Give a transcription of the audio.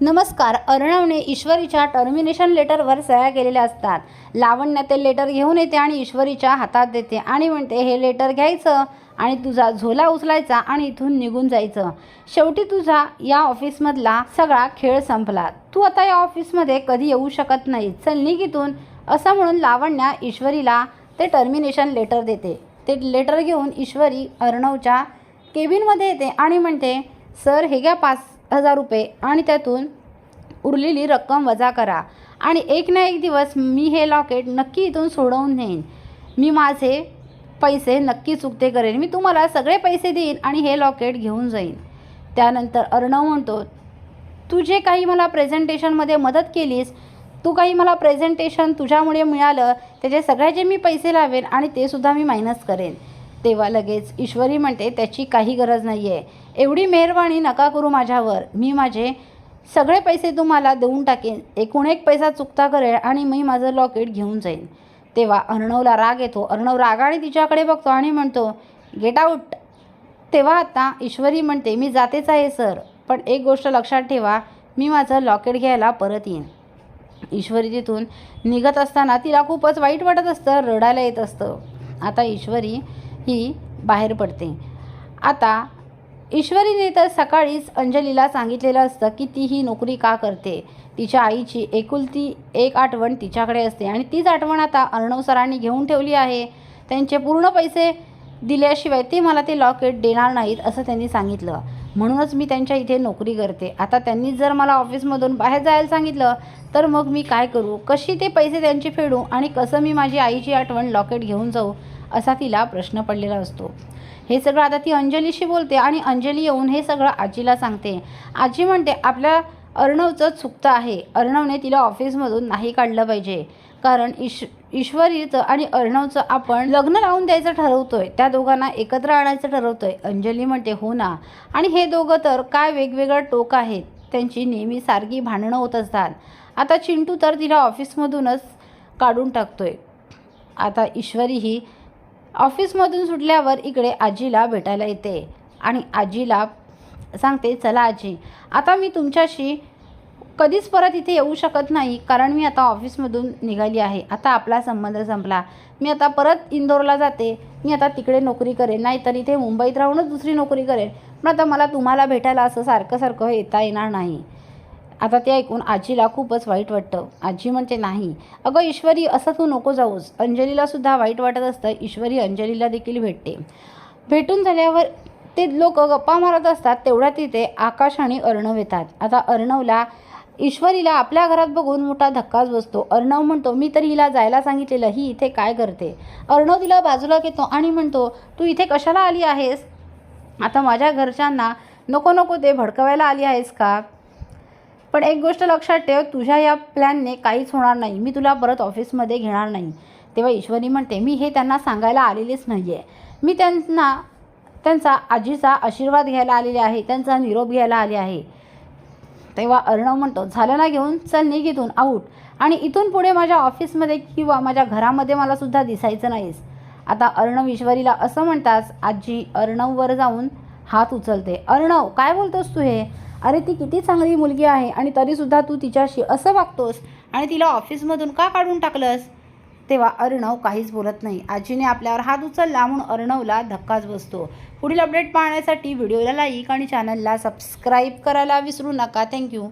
नमस्कार अर्णवने ईश्वरीच्या टर्मिनेशन लेटरवर सह्या केलेल्या असतात. लावण्य ते लेटर घेऊन येते आणि ईश्वरीच्या हातात देते आणि म्हणते हे लेटर घ्यायचं आणि तुझा झोला उचलायचा आणि इथून निघून जायचं. शेवटी तुझा या ऑफिसमधला सगळा खेळ संपला. तू आता या ऑफिसमध्ये कधी येऊ शकत नाही. चल निघितून असं म्हणून लावण्या ईश्वरीला ते टर्मिनेशन लेटर देते. ते लेटर घेऊन ईश्वरी अर्णवच्या केबिनमध्ये येते आणि म्हणते सर हे घ्या पाच हजार रुपये आणि त्यातून उरलेली रक्कम वजा करा. आणि एक ना एक दिवस मी हे लॉकेट नक्की इथून सोडवून नेईन. मी माझे पैसे नक्की चुकते करेन. मी तुम्हाला सगळे पैसे देईन आणि हे लॉकेट घेऊन जाईन. त्यानंतर अर्णव म्हणतो तू जे काही मला प्रेझेंटेशनमध्ये मदत केलीस? तू काही मला प्रेझेंटेशन तुझ्यामुळे मिळालं? त्याचे सगळ्याचे मी पैसे लावेन आणि ते सुद्धा मी मायनस करेन. तेव्हा लगेच ईश्वरी म्हणते त्याची काही गरज नाही आहे एवढी मेहरबानी नका करू माझ्यावर. मी माझे सगळे पैसे तुम्हाला देऊन टाकेन. एकूण एक पैसा चुकता करेल आणि मी माझं लॉकेट घेऊन जाईन. तेव्हा अर्णवला राग येतो. अर्णव रागाने तिच्याकडे बघतो आणि म्हणतो गेट आऊट. तेव्हा आता ईश्वरी म्हणते मी जातेच आहे सर. पण एक गोष्ट लक्षात ठेवा मी माझं लॉकेट घ्यायला परत येईन. ईश्वरी तिथून निघत असताना तिला खूपच वाईट वाटत असतं रडायला येत असतं. आता ईश्वरी ही बाहेर पडते. आता ईश्वरीने तर सकाळीच अंजलीला सांगितलेलं असतं की ती ही नोकरी का करते? तिच्या आईची एकुलती एक आठवण तिच्याकडे असते आणि तीच आठवण आता अर्णव सरांनी घेऊन ठेवली आहे. त्यांचे पूर्ण पैसे दिल्याशिवाय ते मला ते लॉकेट देणार नाहीत असं त्यांनी सांगितलं. म्हणूनच मी त्यांच्या इथे नोकरी करते. आता त्यांनी जर मला ऑफिसमधून बाहेर जायला सांगितलं तर मग मी काय करू? कशी ते पैसे त्यांचे फेडू आणि कसं मी माझी आईची आठवण लॉकेट घेऊन जाऊ? असा तिला प्रश्न पडलेला असतो. हे सगळं आता ती अंजलीशी बोलते आणि अंजली येऊन हे सगळं आजीला सांगते. आजी म्हणते आपल्या अर्णवचं चुकतं आहे. अर्णवने तिला ऑफिसमधून नाही काढलं पाहिजे. कारण ईश ईश्वरीचं आणि अर्णवचं आपण लग्न लावून द्यायचं ठरवतोय. त्या दोघांना एकत्र आणायचं ठरवतोय. अंजली म्हणते हो ना. आणि हे दोघं तर काय वेगवेगळं टोक आहेत. त्यांची नेहमी सारखी भांडणं होत असतात. आता चिंटू तर तिला ऑफिसमधूनच काढून टाकतोय. आता ईश्वरी ही ऑफिसमधून सुटल्यावर इकडे आजीला भेटायला येते आणि आजीला सांगते चला आजी आता मी तुमच्याशी कधीच परत इथे येऊ शकत नाही कारण मी आता ऑफिसमधून निघाली आहे. आता आपला संबंध संपला. मी आता परत इंदोरला जाते. मी आता तिकडे नोकरी करेन. नाहीतर इथे मुंबईत राहूनच दुसरी नोकरी करेन. पण आता मला तुम्हाला भेटायला असं सारखं सारखं येता येणार नाही. आता ते ऐकून आजीला खूपच वाईट वाटतं. आजी म्हणते नाही. अगं ईश्वरी असं तू नको जाऊस. अंजलीला सुद्धा वाईट वाटत असतं. ईश्वरी अंजलीला देखील भेटते. भेटून झाल्यावर ते लोक गप्पा मारत असतात. तेवढ्या तिथे आकाश आणि अर्णव येतात. आता अर्णवला ईश्वरीला आपल्या घरात बघून मोठा धक्काच बसतो. अर्णव म्हणतो मी तर हिला जायला सांगितलेलं. ही इथे काय करते? अर्णव तिला बाजूला घेतो आणि म्हणतो तू इथे कशाला आली आहेस? आता माझ्या घरच्यांना नको नको ते भडकवायला आली आहेस का? पण एक गोष्ट लक्षात ठेव तुझ्या या प्लॅनने काहीच होणार नाही. मी तुला परत ऑफिसमध्ये घेणार नाही. तेव्हा ईश्वरी म्हणते मी हे त्यांना सांगायला आलेलीच नाही आहे मी त्यांना त्यांचा आजीचा आशीर्वाद घ्यायला आलेले आहे त्यांचा निरोप घ्यायला आले आहे. तेव्हा अर्णव म्हणतो झालं ना घेऊन? चल निघ इथून. आऊट आणि इथून पुढे माझ्या ऑफिसमध्ये किंवा माझ्या घरामध्ये मला सुद्धा दिसायचं नाहीस. आता अर्णव ईश्वरीला असं म्हणताच आजी अर्णववर जाऊन हात उचलते. अर्णव काय बोलतोस तू हे? अरे ती किती चांगली मुलगी आहे आणि तरीसुद्धा तू तिच्याशी असं वागतोस आणि तिला ऑफिसमधून का काढून टाकलंस? तेव्हा अर्णव काहीच बोलत नाही. आजीने आपल्यावर हात उचलला म्हणून अर्णवला धक्काच बसतो. पुढील अपडेट पाहण्यासाठी व्हिडिओला लाईक आणि चॅनलला सबस्क्राईब करायला विसरू नका. थँक्यू